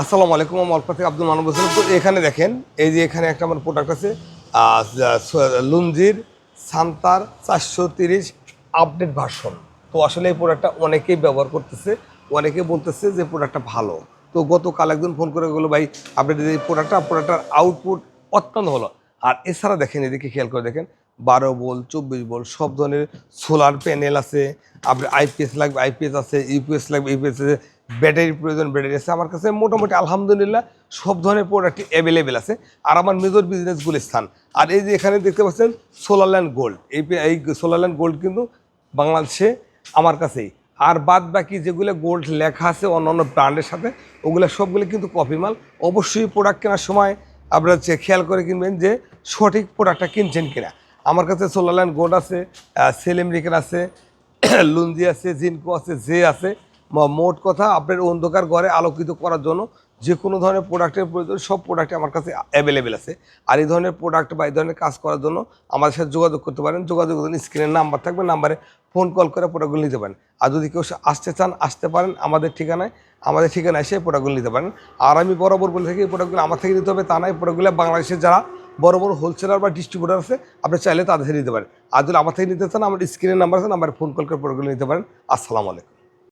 আসসালামু আলাইকুম, আমি অল্প থেকে আব্দুল মানব হোসেন। তো এখানে দেখেন, এই যে এখানে একটা আমার প্রোডাক্ট আছে লুঞ্জির সান্তার চারশো তিরিশ আপডেট ভার্সন তো আসলে এই প্রোডাক্টটা অনেকেই ব্যবহার করতেছে, অনেকে বলতেছে যে প্রোডাক্টটা ভালো। তো গতকাল একজন ফোন করে গেলো ভাই আপডেট এই প্রোডাক্টটা প্রোডাক্টটার আউটপুট অত্যন্ত ভালো। আর এছাড়া দেখেন, এদিকে খেয়াল করে দেখেন বারো বল, চব্বিশ বল, সব ধরনের সোলার প্যানেল আছে। আপনার আইপিএস লাগবে আইপিএস আছে ইউপিএস লাগবে ইউপিএস আছে। ব্যাটারির প্রয়োজন, ব্যাটারি আছে। আমার কাছে মোটামুটি আলহামদুলিল্লাহ সব ধরনের প্রোডাক্টই অ্যাভেলেবেল আছে। আর আমার মেজর বিজনেসগুলো স্থান। আর এই যে এখানে দেখতে পাচ্ছেন সোলারল্যান্ড গোল্ড এই এই সোলারল্যান্ড গোল্ড কিন্তু বাংলাদেশে আমার কাছেই। আর বাদ বাকি যেগুলো গোল্ড লেখা আছে অন্যান্য ব্র্যান্ডের সাথে, ওগুলো সবগুলো কিন্তু কপি মাল অবশ্যই প্রোডাক্ট কেনার সময় আপনারা খেয়াল করে কিনবেন যে সঠিক প্রোডাক্টটা কিনছেন কিনা। আমার কাছে সোলারল্যান্ড গোল্ড আছে সেলিম রিকেন আছে লুঞ্জি আছে জিনকো আছে জে আছে। মোট কথা আপনার অন্ধকার ঘরে আলোকিত করার জন্য যে কোনো ধরনের প্রোডাক্টের প্রয়োজন, সব প্রোডাক্টে আমার কাছে অ্যাভেলেবেল আছে। আর এই ধরনের প্রোডাক্ট বা এই ধরনের কাজ করার জন্য আমাদের সাথে যোগাযোগ করতে পারেন। যোগাযোগ করতে স্ক্রিনের নাম্বার থাকবে নাম্বারে ফোন কল করে প্রোডাক্টগুলো নিতে পারেন। আর যদি কেউ আসতে চান, আসতে পারেন আমাদের ঠিকানায় আমাদের ঠিকানায় এসে প্রোডাক্টগুলো নিতে পারেন। আর আমি বরাবর বলে থাকি, এই প্রোডাক্টগুলো আমার থেকে নিতে হবে, তা নয় প্রোডাক্টগুলো বাংলাদেশের যারা বড় বড় হোলসেলার বা ডিস্ট্রিবিউটার আছে, আপনি চাইলে তাদের নিতে পারেন। আর যদি আমার থেকে নিতে চান, আমার স্ক্রিনের নাম্বার আছে নাম্বারে ফোন কল করে প্রোডাক্টগুলো নিতে পারেন। আসসালামু আলাইকুম।